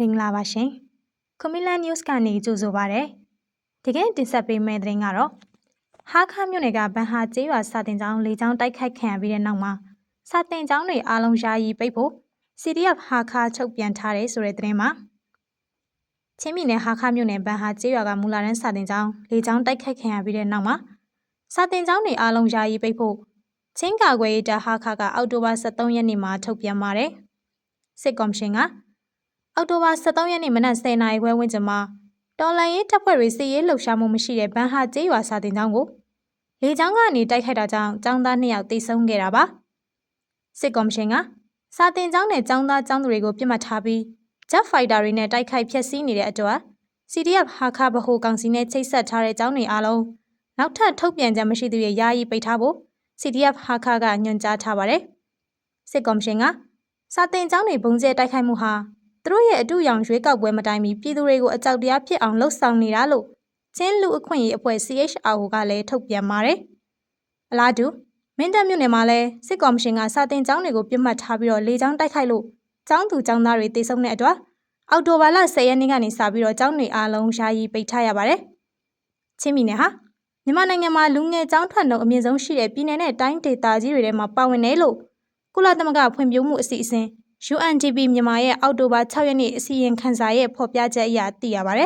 မင်္ဂလာပါရှင်။ကွန်မီလန် news ကနေကြိုဆိုပါရစေ။ဒီကနေ့တင်ဆက်ပေးမယ့်သတင်းကတော့ဟာခါမြို့နယ်ကဗန်ဟာကျေးရွာစာတင်ကျောင်းလေးကျောင်းတိုက်ခိုက်ခံရပြီးတဲ့နောက်မှာစာတင်ကျောင်းတွေအားလုံးယာယီပိတ်ဖို့ CDF ဟာခါချုပ်ပြန်ထားတယ်ဆိုတဲ့သတင်းမှာချင်းပြည်နယ်ဟာခါမြို့နယ်ဗန်ဟာကျေးရွာကမူလာရန်စာတင်ကျောင်းလေးကျောင်းတိုက်ခိုက်ခံရပြီးတဲ့နောက်မှာစာတင်ကျောင်းတွေအားလုံးယာယီပိတ်ဖို့ချင်းကာကွယ်ရေးတပ်ဟာခါကအောက်တိုဘာ23ရက်နေ့မှာထုတ်ပြန်ပါတယ်။စစ်ကော်မရှင်က အောက်တိုဘာ23ရက်နေ့မနက်10:00နာရီခွဲဝန်းကျင်မှာတော်လန်ရေးတပ်ဖွဲ့တွေစစ်ရေးလှုပ်ရှားမှုမရှိတဲ့ဗန်ဟာကျေးရွာစာတင်ကျောင်းကိုလေကြောင်းကနေတိုက်ခိုက်တာကြောင့်ကျောင်းသား2ယောက်တိတ်ဆုံးခဲ့တာပါစစ်ကော်မရှင်ကစာတင်ကျောင်းနဲ့ကျောင်းသားကျောင်းသူတွေကိုပြစ်မှတ်ထားပြီး Jet Fighter တွေနဲ့တိုက်ခိုက်ဖျက်ဆီးနေတဲ့အတွက် CDF ဟာခါဗဟိုကောင်စီနဲ့ချိတ်ဆက်ထားတဲ့ကျောင်းတွေအားလုံးနောက်ထပ်ထုတ်ပြန်ချက်မရှိသေးတဲ့ယာယီပိတ်ထားဖို့ CDF ဟာခါကညွှန်ကြားထားပါတယ်စစ်ကော်မရှင်ကစာတင်ကျောင်းတွေဘုံကျဲတိုက်ခိုက်မှုဟာသူ တို့ရဲ့အတူရောင်ရွေးကောက်ပွဲမတိုင်မီပြည်သူတွေကိုအကြောက်တရားဖြစ်အောင်လှုပ်ဆောင်နေတာလို့ချင်းလူအခွင့်အရေးအဖွဲ့ CHRO ကလည်းထုတ်ပြန်ပါတယ်။အလားတူမင်းတပ်မြို့နယ်မှာလည်းစစ်ကော်မရှင်ကစာတင်ကျောင်းတွေကိုပြစ်မှတ်ထားပြီးတော့လေကြောင်းတိုက်ခိုက်လို့ကျောင်းသူကျောင်းသားတွေတေဆုံးတဲ့အတွက်အော်တိုဘာလ10ရက်နေ့ကနေစပြီးတော့ကျောင်းတွေအားလုံးယာယီပိတ်ထားရပါတယ်။ချင်းပြည်နယ်ဟာမြန်မာနိုင်ငံမှာလူငယ်ကျောင်းထွက်နှုန်းအမြင့်ဆုံးရှိတဲ့ပြည်နယ်နဲ့တိုင်းဒေသကြီးတွေထဲမှာပါဝင်တယ်လို့ကုလသမဂ္ဂဖွံ့ဖြိုးမှုအစီအစဉ် UNDP မြန်မာရဲ့ အောက်တိုဘာ6ရက်နေ့ အစီရင်ခံစာရဲ့ ဖော်ပြချက်အရ သိရပါဗျ